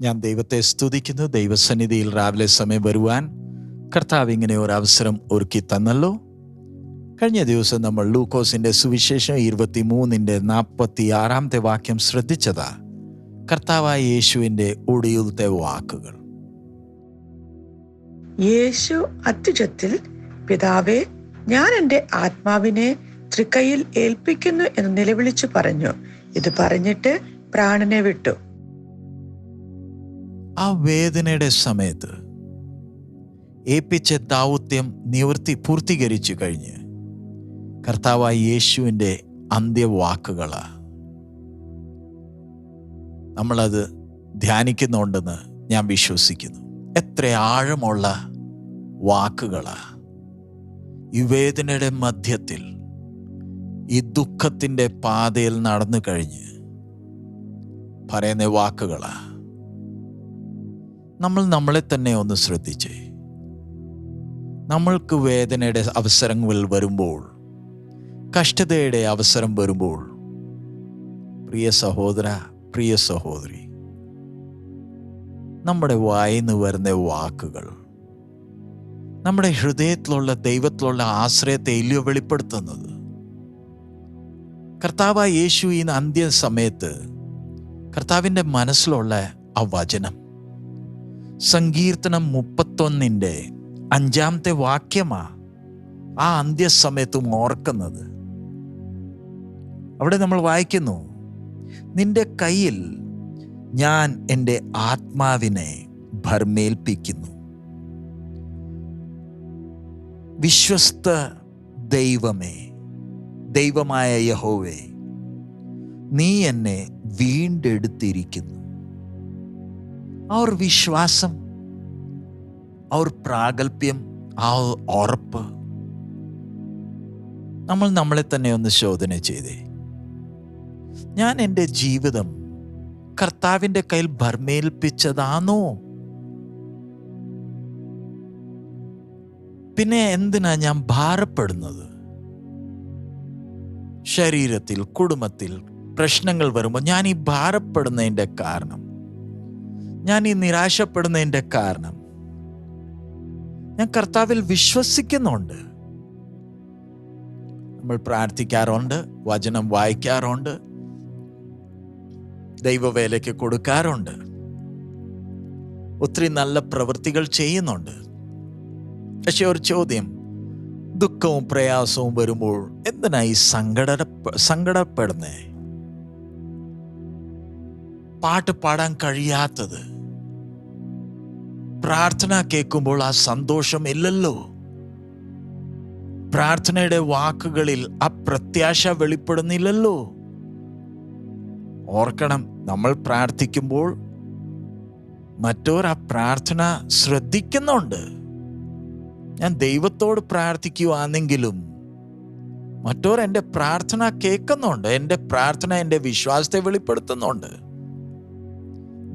ഞാൻ ദൈവത്തെ സ്തുതിക്കുന്നു. ദൈവസന്നിധിയിൽ രാവിലെ സമയം വരുവാൻ കർത്താവ് ഇങ്ങനെ ഒരു അവസരം ഒരുക്കി തന്നല്ലോ. കഴിഞ്ഞ ദിവസം നമ്മൾ ലൂക്കോസിന്റെ സുവിശേഷം ഇരുപത്തി മൂന്നിന്റെ നാൽപ്പത്തി ആറാമത്തെ വാക്യം ശ്രദ്ധിച്ചതാ. കർത്താവായ യേശുവിന്റെ ഒടിയിലത്തെ വാക്കുകൾ. യേശു അത്യുജത്തിൽ പിതാവേ ഞാൻ എന്റെ ആത്മാവിനെ തൃക്കൈയിൽ ഏൽപ്പിക്കുന്നു എന്ന് നിലവിളിച്ചു പറഞ്ഞു. ഇത് പറഞ്ഞിട്ട് പ്രാണനെ വിട്ടു. ആ വേദനയുടെ സമയത്ത് ഏൽപ്പിച്ച ദൗത്യം നിവൃത്തി പൂർത്തീകരിച്ചു കഴിഞ്ഞ് കർത്താവായ യേശുവിന്റെ അന്ത്യവാക്കുകളാണ് നമ്മളത് ധ്യാനിക്കുന്നുണ്ടെന്ന് ഞാൻ വിശ്വസിക്കുന്നു. എത്ര ആഴമുള്ള വാക്കുകളാണ് ഈ വേദനയുടെ മധ്യത്തിൽ ഈ ദുഃഖത്തിന്റെ പാതയിൽ നടന്നു കഴിഞ്ഞ് പറയുന്ന വാക്കുകളാ. നമ്മൾ നമ്മളെ തന്നെ ഒന്ന് ശ്രദ്ധിച്ചേ. നമ്മൾക്ക് വേദനയുടെ അവസരങ്ങൾ വരുമ്പോൾ കഷ്ടതയുടെ അവസരം വരുമ്പോൾ പ്രിയ സഹോദര പ്രിയ സഹോദരി നമ്മുടെ വായിന്ന് വരുന്ന വാക്കുകൾ നമ്മുടെ ഹൃദയത്തിലുള്ള ദൈവത്തിലുള്ള ആശ്രയത്തെ ഇല്ലയോ വെളിപ്പെടുത്തുന്നത്. കർത്താവായ യേശു ഈ അന്ത്യ സമയത്ത് കർത്താവിന്റെ മനസ്സിലുള്ള ആ വചനം സങ്കീർത്തനം മുപ്പത്തൊന്നിന്റെ അഞ്ചാമത്തെ വാക്യമാ ആ അന്ത്യസമയത്തും ഓർക്കുന്നത്. അവിടെ നമ്മൾ വായിക്കുന്നു നിന്റെ കയ്യിൽ ഞാൻ എന്റെ ആത്മാവിനെ ഭർമേൽപ്പിക്കുന്നു വിശ്വസ്ത ദൈവമേ ദൈവമായ യഹോവേ നീ എന്നെ വീണ്ടെടുത്തിരിക്കുന്നു. ആ ഒരു വിശ്വാസം ആ ഒരു പ്രാഗൽഭ്യം ആ ഉറപ്പ് നമ്മൾ നമ്മളെ തന്നെ ഒന്ന് ശോധന ചെയ്തേ. ഞാൻ എന്റെ ജീവിതം കർത്താവിന്റെ കയ്യിൽ ഭർമേൽപ്പിച്ചതാണോ പിന്നെ എന്തിനാ ഞാൻ ഭാരപ്പെടുന്നത്? ശരീരത്തിൽ കുടുംബത്തിൽ പ്രശ്നങ്ങൾ വരുമ്പോൾ ഞാൻ ഈ ഭാരപ്പെടുന്നതിന്റെ കാരണം ഞാൻ ഈ നിരാശപ്പെടുന്നതിന്റെ കാരണം. ഞാൻ കർത്താവിൽ വിശ്വസിക്കുന്നുണ്ട്. നമ്മൾ പ്രാർത്ഥിക്കാറുണ്ട് വചനം വായിക്കാറുണ്ട് ദൈവവേലയ്ക്ക് കൊടുക്കാറുണ്ട്. ഒത്തിരി നല്ല പ്രവൃത്തികൾ ചെയ്യുന്നുണ്ട്. പക്ഷെ ഒരു ചോദ്യം ദുഃഖവും പ്രയാസവും വരുമ്പോൾ എന്തിനാ ഈ സങ്കട സങ്കടപ്പെടുന്നേ? പാട്ട് പാടാൻ കഴിയാത്തത് പ്രാർത്ഥന കേൾക്കുമ്പോൾ ആ സന്തോഷം ഇല്ലല്ലോ. പ്രാർത്ഥനയുടെ വാക്കുകളിൽ ആ പ്രത്യാശ വെളിപ്പെടുന്നില്ലല്ലോ. ഓർക്കണം നമ്മൾ പ്രാർത്ഥിക്കുമ്പോൾ മറ്റോർ ആ പ്രാർത്ഥന ശ്രദ്ധിക്കുന്നുണ്ട്. ഞാൻ ദൈവത്തോട് പ്രാർത്ഥിക്കുവാണെങ്കിലും മറ്റോർ എന്റെ പ്രാർത്ഥന കേൾക്കുന്നുണ്ട് എന്റെ പ്രാർത്ഥന എന്റെ വിശ്വാസത്തെ വെളിപ്പെടുത്തുന്നുണ്ട്.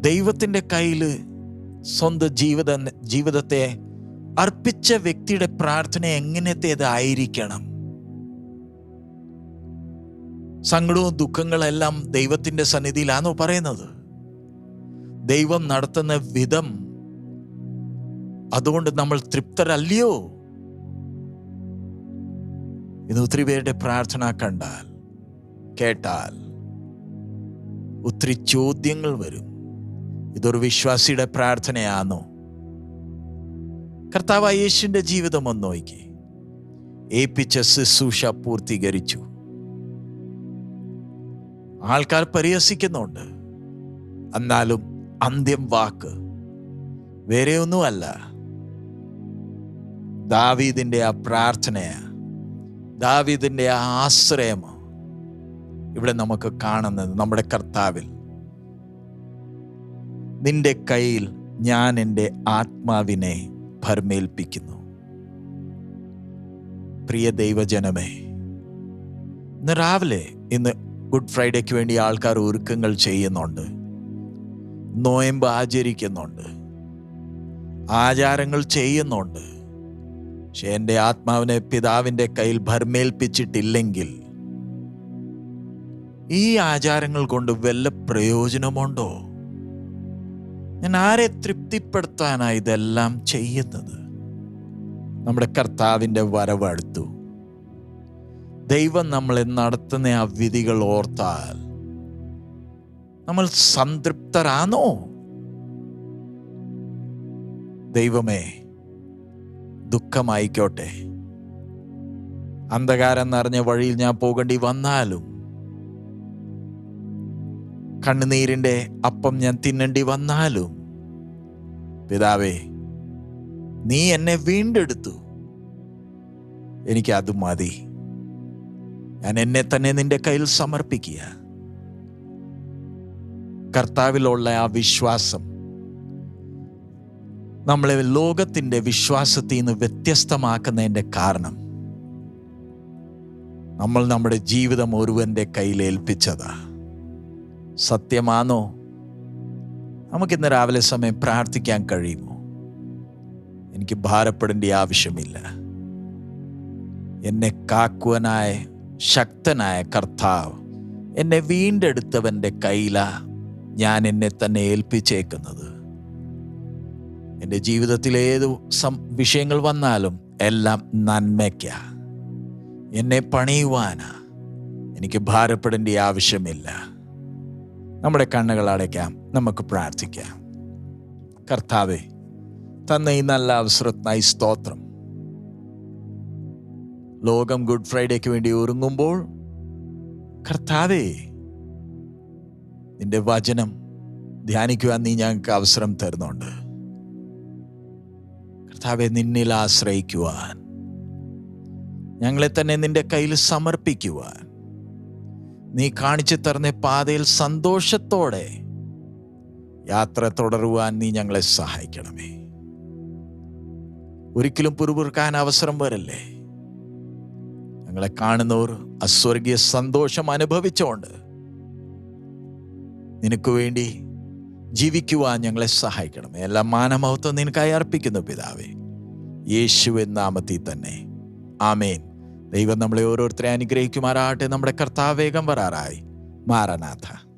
ദൈവത്തിന്റെ കയ്യിൽ സ്വന്തം ജീവിത ജീവിതത്തെ അർപ്പിച്ച വ്യക്തിയുടെ പ്രാർത്ഥന എങ്ങനത്തേതായിരിക്കണം സങ്കടവും ദുഃഖങ്ങളെല്ലാം ദൈവത്തിന്റെ സന്നിധിയിലാണോ പറയുന്നത്? ദൈവം നടത്തുന്ന വിധം അതുകൊണ്ട് നമ്മൾ തൃപ്തരല്ലയോ? ഇന്ന് ഒത്തിരി പേരുടെ പ്രാർത്ഥന കണ്ടാൽ കേട്ടാൽ ഒത്തിരി ചോദ്യങ്ങൾ വരും. ഇതൊരു വിശ്വാസിയുടെ പ്രാർത്ഥനയാണോ കർത്താവ് യേശുവിന്റെ ജീവിതം ഒന്ന് നോക്കി. ഏൽപ്പിച്ച ശുശ്രൂഷ പൂർത്തീകരിച്ചു. ആൾക്കാർ പരിഹസിക്കുന്നുണ്ട്. എന്നാലും അന്ത്യം വാക്ക് വേറെ ഒന്നുമല്ല ദാവീദിന്റെ ആ പ്രാർത്ഥനയാ ദാവീദിന്റെ ആ ആശ്രയമോ ഇവിടെ നമുക്ക് കാണുന്നത് നമ്മുടെ കർത്താവിൽ. നിന്റെ കയ്യിൽ ഞാൻ എന്റെ ആത്മാവിനെ ഭർമേൽപ്പിക്കുന്നു പ്രിയ ദൈവജനമേ ഇന്ന് രാവിലെ ഇന്ന് ഗുഡ് ഫ്രൈഡേക്ക് വേണ്ടി ആൾക്കാർ ഒരുക്കങ്ങൾ ചെയ്യുന്നുണ്ട്. നോയമ്പ് ആചരിക്കുന്നുണ്ട്. ആചാരങ്ങൾ ചെയ്യുന്നുണ്ട്. പക്ഷെ എന്റെ ആത്മാവിനെ പിതാവിന്റെ കയ്യിൽ ഭർമേൽപ്പിച്ചിട്ടില്ലെങ്കിൽ ഈ ആചാരങ്ങൾ കൊണ്ട് വല്ല പ്രയോജനമുണ്ടോ? ഞാൻ ആരെ തൃപ്തിപ്പെടുത്താനാണ് ഇതെല്ലാം ചെയ്യുന്നത്? നമ്മുടെ കർത്താവിന്റെ വരവടുത്തു ദൈവം നമ്മളെ നടത്തുന്ന ആ വിധികൾ ഓർത്താൽ നമ്മൾ സംതൃപ്തരാണോ? ദൈവമേ ദുഃഖമായിക്കോട്ടെ. അന്ധകാരം നിറഞ്ഞ വഴിയിൽ ഞാൻ പോകേണ്ടി വന്നാലും കണ്ണുനീരിന്റെ അപ്പം ഞാൻ തിന്നേണ്ടി വന്നാലും. പിതാവേ നീ എന്നെ വീണ്ടെടുത്തു. എനിക്ക് അത് മതി. ഞാൻ എന്നെ തന്നെ നിന്റെ കയ്യിൽ സമർപ്പിക്കുക. കർത്താവിലുള്ള ആ വിശ്വാസം നമ്മളെ ലോകത്തിന്റെ വിശ്വാസത്തിൽ നിന്ന് വ്യത്യസ്തമാക്കുന്നതിന്റെ കാരണം നമ്മൾ നമ്മുടെ ജീവിതം ഒരുവന്റെ കയ്യിൽ ഏൽപ്പിച്ചതാ. സത്യമാണോ? നമുക്കിന്ന് രാവിലെ സമയം പ്രാർത്ഥിക്കാൻ കഴിയുമോ? എനിക്ക് ഭാരപ്പെടേണ്ട ആവശ്യമില്ല. എന്നെ കാക്കുവനായ ശക്തനായ കർത്താവ് എന്നെ വീണ്ടെടുത്തവന്റെ കയ്യില ഞാൻ എന്നെ തന്നെ ഏൽപ്പിച്ചേക്കുന്നത്. എന്റെ ജീവിതത്തിൽ ഏത് സം വിഷയങ്ങൾ വന്നാലും എല്ലാം നന്മയ്ക്കാ. എന്നെ പണിയുവാനാ. എനിക്ക് ഭാരപ്പെടേണ്ട ആവശ്യമില്ല. നമ്മുടെ കണ്ണുകൾ അടയ്ക്കാം. നമുക്ക് പ്രാർത്ഥിക്കാം. കർത്താവെ തന്ന ഈ നല്ല അവസരത്തിനായി സ്തോത്രം. ലോകം ഗുഡ് ഫ്രൈഡേക്ക് വേണ്ടി ഒരുങ്ങുമ്പോൾ കർത്താവേ നിന്റെ വചനം ധ്യാനിക്കുവാൻ നീ ഞങ്ങൾക്ക് അവസരം തരുന്നുണ്ട്. കർത്താവെ നിന്നിൽ ആശ്രയിക്കുവാൻ ഞങ്ങളെ തന്നെ നിന്റെ കയ്യിൽ സമർപ്പിക്കുവാൻ നീ കാണിച്ചു തരുന്ന പാതയിൽ സന്തോഷത്തോടെ യാത്ര തുടരുവാൻ നീ ഞങ്ങളെ സഹായിക്കണമേ. ഒരിക്കലും പുറപുറുക്കാൻ അവസരം വരല്ലേ? ഞങ്ങളെ കാണുന്നവർ അസ്വർഗീയ സന്തോഷം അനുഭവിച്ചുകൊണ്ട് നിനക്ക് വേണ്ടി ജീവിക്കുവാൻ ഞങ്ങളെ സഹായിക്കണമേ. എല്ലാ മാനമഹത്വം നിനക്കായി അർപ്പിക്കുന്നു പിതാവേ. യേശുവിൻ നാമത്തിൽ തന്നെ. ആമേൻ. ദൈവം നമ്മളെ ഓരോരുത്തരെ അനുഗ്രഹിക്കുമാറാകട്ടെ. നമ്മുടെ കർത്താവേഗം വരാറായി. മാറനാഥ.